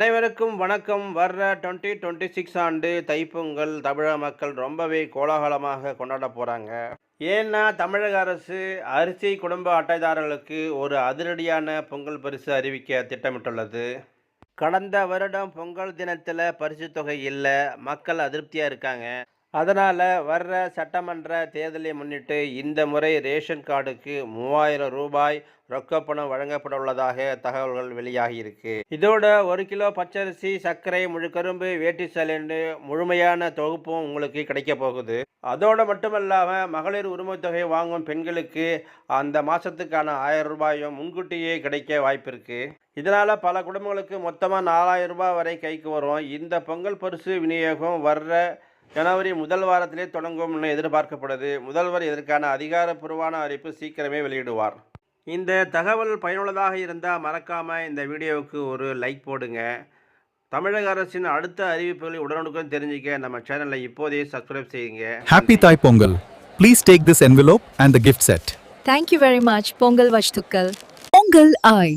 அனைவருக்கும் வணக்கம். வர்ற டுவெண்ட்டி டுவெண்ட்டி சிக்ஸ் ஆண்டு தைப்பொங்கல் தமிழக மக்கள் ரொம்பவே கோலாகலமாக கொண்டாட போகிறாங்க ஏன்னா தமிழக அரசு அரிசி குடும்ப அட்டைதாரர்களுக்கு ஒரு அதிரடியான பொங்கல் பரிசு அறிவிக்க திட்டமிட்டுள்ளது. கடந்த வருடம் பொங்கல் தினத்தில் பரிசு தொகை இல்லை. மக்கள் அதிருப்தியாக இருக்காங்க. அதனால் வர்ற சட்டமன்ற தேர்தலை முன்னிட்டு இந்த முறை ரேஷன் கார்டுக்கு மூவாயிரம் ரூபாய் ரொக்கப்பணம் வழங்கப்பட உள்ளதாக தகவல்கள் வெளியாகியிருக்கு. இதோட ஒரு கிலோ பச்சரிசி சர்க்கரை முழுக்கரும்பு வேட்டி சலண்டு முழுமையான தொகுப்பும் உங்களுக்கு கிடைக்க போகுது. அதோடு மட்டுமல்லாமல் மகளிர் உரிமைத் தொகை வாங்கும் பெண்களுக்கு அந்த மாதத்துக்கான ஆயிரம் ரூபாயும் முன்கூட்டியே கிடைக்க வாய்ப்பு இருக்குது இதனால் பல குடும்பங்களுக்கு மொத்தமாக நாலாயிரம் ரூபாய் வரை கைக்கு வரும். இந்த பொங்கல் பரிசு விநியோகம் வர்ற ஜனவரி முதல் வாரத்திலே தொடங்கும்னு எதிர்பார்க்கப்படுது முதல்வர் இதற்கான அதிகாரப்பூர்வமான அறிவிப்பு சீக்கிரமே வெளியிடுவார் இந்த தகவல் பயனுள்ளதாக இருந்தால் மறக்காமல் இந்த வீடியோவுக்கு ஒரு லைக் போடுங்க தமிழக அரசின் அடுத்த அறிவிப்புகளை உடனுக்குடன் தெரிஞ்சுக்க நம்ம சேனலை இப்போதே சப்ஸ்கிரைப் செய்யுங்க Thai Pongal. Please take this envelope and the gift set. Thank you very much, Pongal Vashtukal. Pongal I.